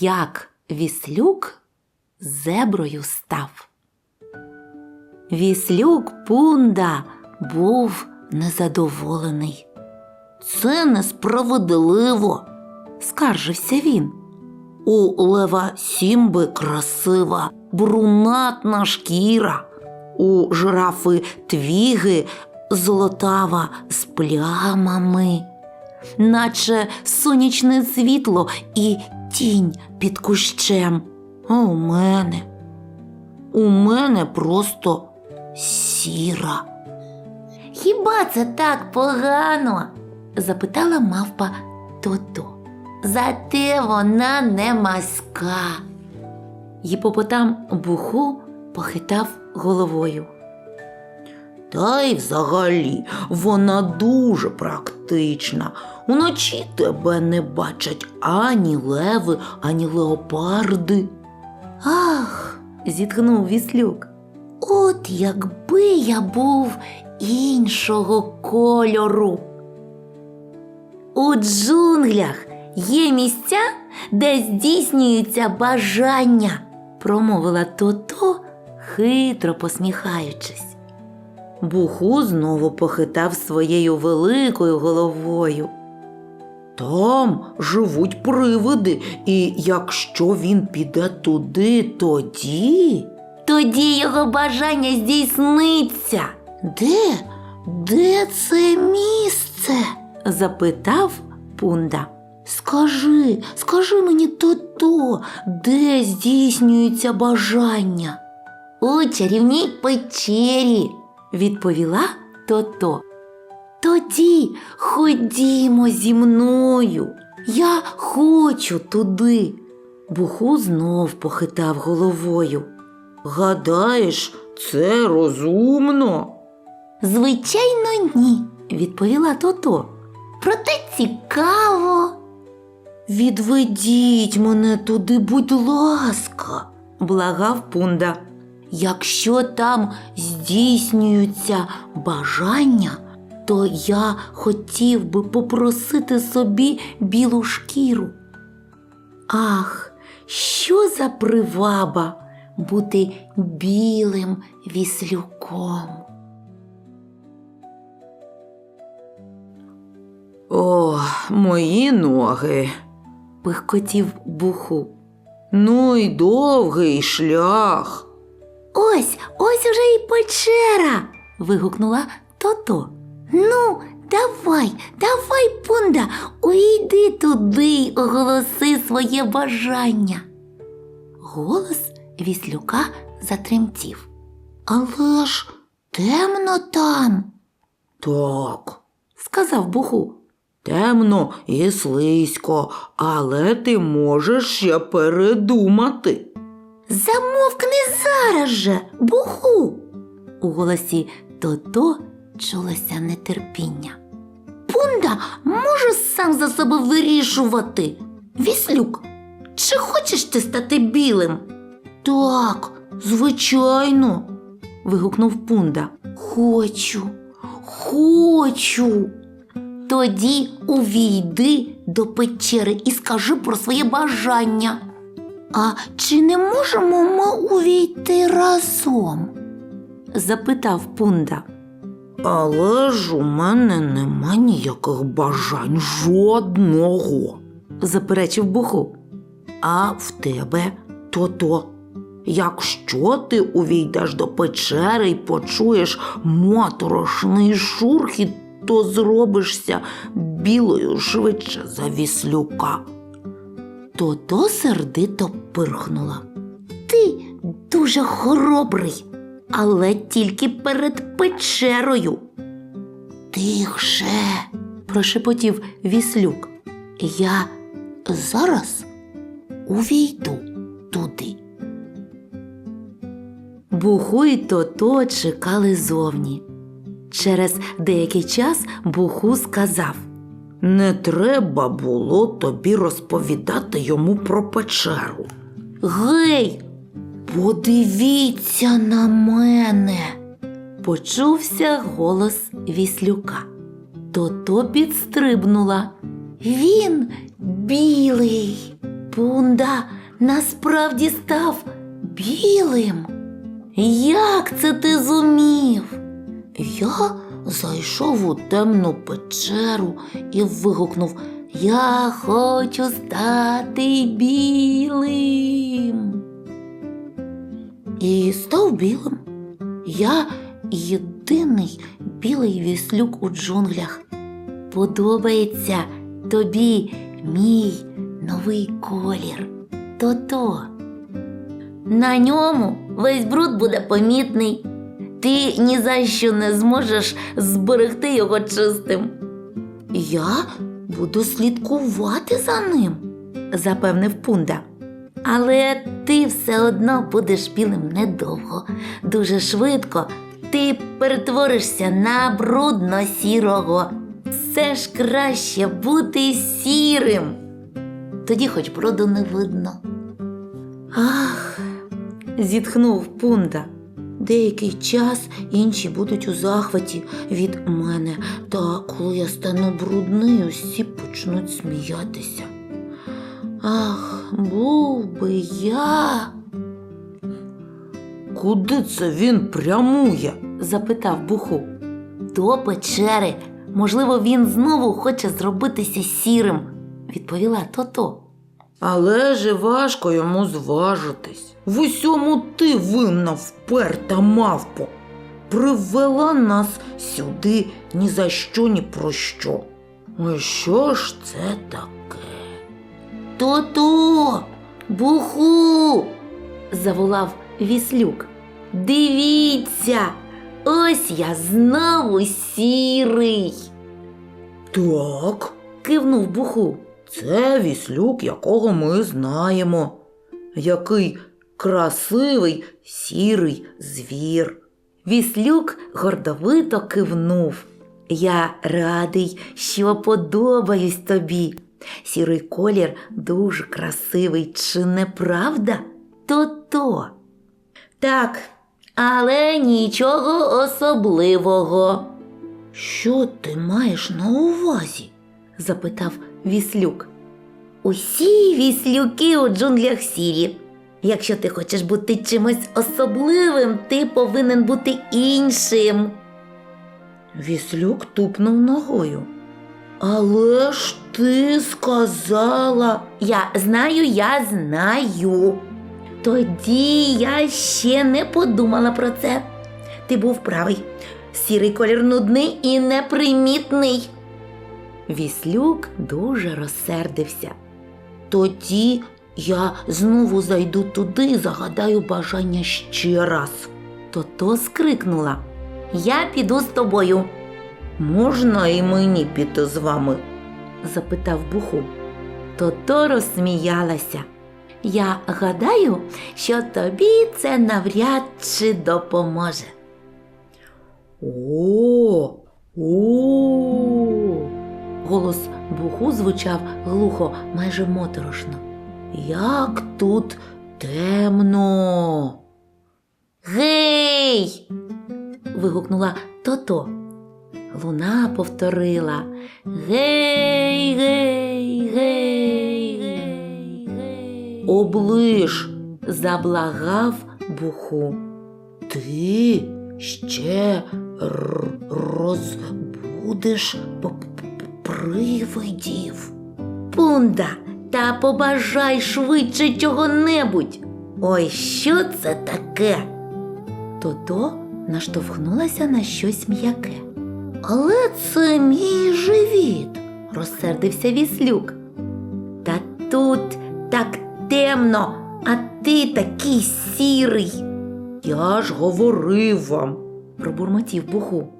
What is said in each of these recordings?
як віслюк зеброю став. Віслюк Пунда був незадоволений. Це несправедливо, скаржився він. У лева сімби красива, брунатна шкіра, у жирафи твіги золотава з плямами, наче сонячне світло і тінь під кущем. А у мене, у мене просто сіра. Хіба це так погано? запитала мавпа Тото. Зате вона не маска. Гіпопотам буху похитав головою. Та й взагалі вона дуже практична. Уночі тебе не бачать ані леви, ані леопарди. Ах, зітхнув віслюк. От якби я був іншого кольору. У джунглях є місця, де здійснюються бажання, промовила Тото, хитро посміхаючись. Буху знову похитав своєю великою головою. Там живуть привиди, і якщо він піде туди, тоді. Тоді його бажання здійсниться. Де? Де це місце? запитав Пунда. Скажи, скажи мені то-то, де здійснюються бажання? У чарівній печері, відповіла Тото. Тоді ходімо зі мною. Я хочу туди. Буху знов похитав головою. Гадаєш, це розумно? Звичайно, ні, відповіла Тото. Проте цікаво. Відведіть мене туди, будь ласка, благав пунда. Якщо там здійснюються бажання, то я хотів би попросити собі білу шкіру. Ах, що за приваба бути білим віслюком. О, мої ноги. пихкотів буху. Ну й довгий шлях. Ось, ось уже і печера. вигукнула Тото. Ну, давай, давай, пунда, уйди туди й оголоси своє бажання. Голос віслюка затремтів. Але ж темно там. Так, сказав Буху. Темно і слизько, але ти можеш ще передумати. Замовкни зараз же, буху. У голосі Тото чулося нетерпіння. Пунда може сам за себе вирішувати. Віслюк, чи хочеш ти стати білим? Так, звичайно, вигукнув Пунда. Хочу, хочу. Тоді увійди до печери і скажи про своє бажання. А чи не можемо ми увійти разом? запитав Пунда. Але ж у мене нема ніяких бажань жодного, заперечив Буху. А в тебе то-то. Якщо ти увійдеш до печери і почуєш моторошний шурхіт, то зробишся білою швидше за віслюка. Тото сердито пирхнула. Ти дуже хоробрий, але тільки перед печерою. Тихше, прошепотів віслюк. Я зараз увійду туди. Буху й Тото чекали зовні. Через деякий час Буху сказав Не треба було тобі розповідати йому про печеру. Гей, подивіться на мене. Почувся голос віслюка. Тото підстрибнула. Він білий. Пунда насправді став білим. Як це ти зумів? Я зайшов у темну печеру і вигукнув Я хочу стати білим. І став білим. Я єдиний білий віслюк у джунглях. Подобається тобі мій новий колір. То-то. На ньому весь бруд буде помітний. Ти ні за що не зможеш зберегти його чистим. Я буду слідкувати за ним, запевнив Пунда. Але ти все одно будеш білим недовго. Дуже швидко ти перетворишся на брудно-сірого. Все ж краще бути сірим. Тоді хоч броду не видно. Ах, зітхнув Пунда. Деякий час інші будуть у захваті від мене, та коли я стану брудний, усі почнуть сміятися. Ах, був би я. Куди це він прямує? запитав Буху. До печери. Можливо, він знову хоче зробитися сірим, відповіла Тото. Але ж важко йому зважитись. В усьому ти винна вперта мавпо. Привела нас сюди ні за що, ні про що. А що ж це таке? Тото, Буху. заволав віслюк. Дивіться, ось я знову сірий. Так, кивнув Буху. Це віслюк, якого ми знаємо. Який красивий сірий звір. Віслюк гордовито кивнув. Я радий, що подобаюсь тобі. Сірий колір дуже красивий, чи не правда? То-то. Так, але нічого особливого. Що ти маєш на увазі? Запитав віслюк. Усі віслюки у джунглях сірі. Якщо ти хочеш бути чимось особливим, ти повинен бути іншим. Віслюк тупнув ногою. Але ж ти сказала. Я знаю, я знаю. Тоді я ще не подумала про це. Ти був правий. Сірий колір нудний і непримітний. Віслюк дуже розсердився. Тоді я знову зайду туди і загадаю бажання ще раз. Тото скрикнула. Я піду з тобою, Можна і мені піти з вами? запитав Буху. Тото розсміялася. Я гадаю, що тобі це навряд чи допоможе. О, о. Голос Буху звучав глухо, майже моторошно. Як тут темно. Гей. вигукнула Тото. Луна повторила Гей, гей, гей, гей, гей. Оближ, Заблагав Буху. ти ще розбудеш п- привидів. Пунда, та побажай швидше чого-небудь. Ой, що це таке? Тото наштовхнулася на щось м'яке. Але це мій живіт, розсердився віслюк. Та тут так темно, а ти такий сірий, Я ж говорив вам, пробурмотів Буху.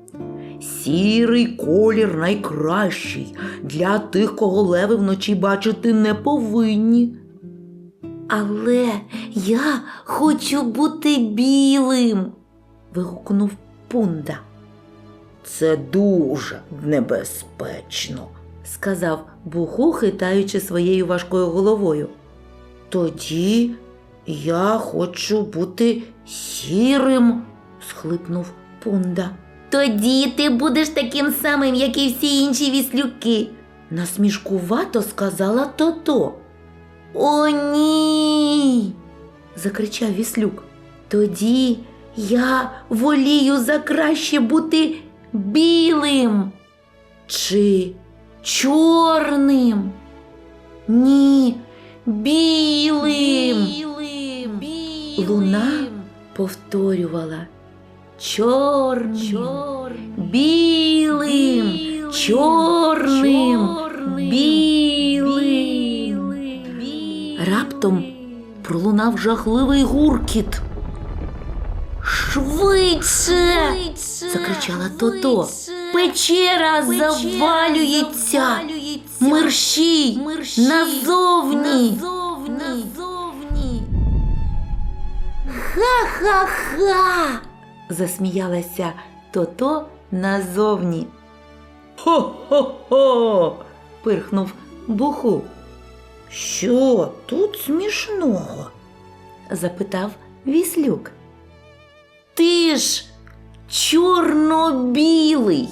Сірий колір найкращий для тих, кого леви вночі бачити не повинні. Але я хочу бути білим. вигукнув Пунда, Це дуже небезпечно. сказав Буху, хитаючи своєю важкою головою. Тоді я хочу бути сірим, схлипнув Пунда. Тоді ти будеш таким самим, як і всі інші віслюки. Насмішкувато сказала Тото. О, ні. закричав Віслюк. Тоді я волію за краще бути білим чи чорним. Ні, білим. Луна повторювала чорним, білим, чорним, білим. Раптом пролунав жахливий гуркіт. Швидше. закричала Тото. Печера завалюється. Мерщій назовні. Ха-ха-ха. Засміялася Тото назовні. Хо-хо-хо. пирхнув Буху. Що тут смішного? запитав Віслюк. Ти ж чорно-білий.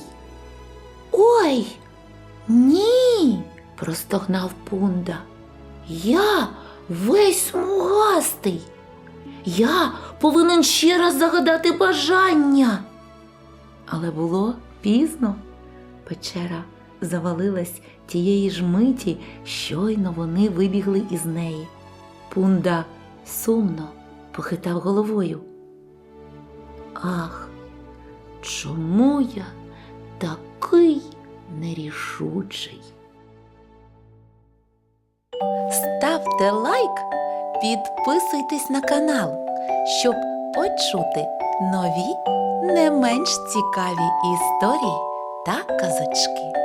Ой, ні, простогнав Пунда. Я весь смугастий. Я повинен ще раз загадати бажання. Але було пізно. Печера завалилась тієї ж миті, щойно вони вибігли із неї. Пунда сумно похитав головою. Ах, чому я такий нерішучий? Ставте лайк, підписуйтесь на канал, щоб почути нові не менш цікаві історії та казочки.